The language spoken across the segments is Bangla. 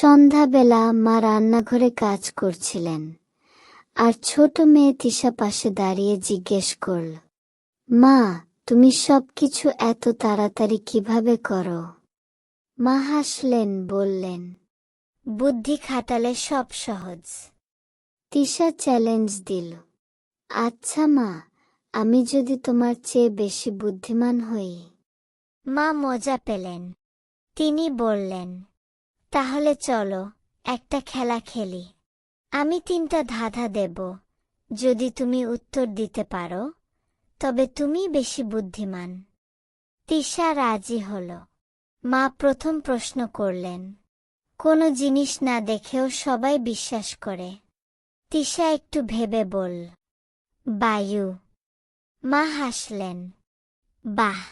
সন্ধ্যাবেলা মা রান্নাঘরে কাজ করছিলেন, আর ছোট মেয়ে তিশা পাশে দাঁড়িয়ে জিজ্ঞেস করল, মা, তুমি সবকিছু এত তাড়াতাড়ি কীভাবে করো? মা হাসলেন, বললেন, বুদ্ধি খাটালে সব সহজ। তিশা চ্যালেঞ্জ দিল আচ্ছা মা, আমি যদি তোমার চেয়ে বেশি বুদ্ধিমান হই? মা মজা পেলেন, তিনি বললেন তাহলে চলো, একটা খেলা খেলি। আমি তিনটা ধাঁধা দেব। যদি তুমি উত্তর দিতে পারো, তবে তুমি বেশি বুদ্ধিমান। তিশা রাজি হল। মা প্রথম প্রশ্ন করলেন, কোনো জিনিস না দেখেও সবাই বিশ্বাস করে। তিশা একটু ভেবে বল বায়ু। মা হাসলেন, বাহ,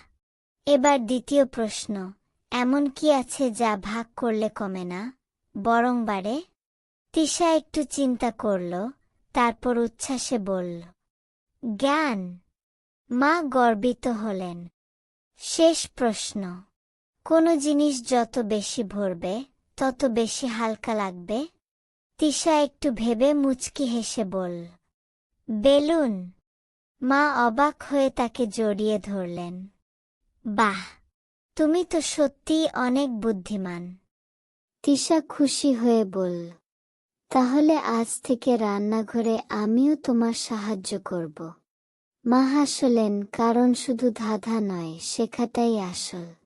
এবার দ্বিতীয় প্রশ্ন। এমন কি আছে যা ভাগ করলে কমে না? বরং বাড়ে তিশা একটু চিন্তা করল, তারপর উচ্ছ্বাসে বলল, জ্ঞান, মা গর্বিত হলেন। শেষ প্রশ্ন, কোনো জিনিস যত বেশি ভরবে, তত বেশি হালকা লাগবে? তিশা একটু ভেবে মুচকি হেসে বল বেলুন। মা অবাক হয়ে তাকে জড়িয়ে ধরলেন, বাহ! তুমি তো সত্যিই অনেক বুদ্ধিমান। তিশা খুশি হয়ে বলল, তাহলে আজ থেকে রান্নাঘরে আমিও তোমার সাহায্য করব। মা হাসলেন, কারণ শুধু ধাঁধা নয়, শেখাটাই আসল।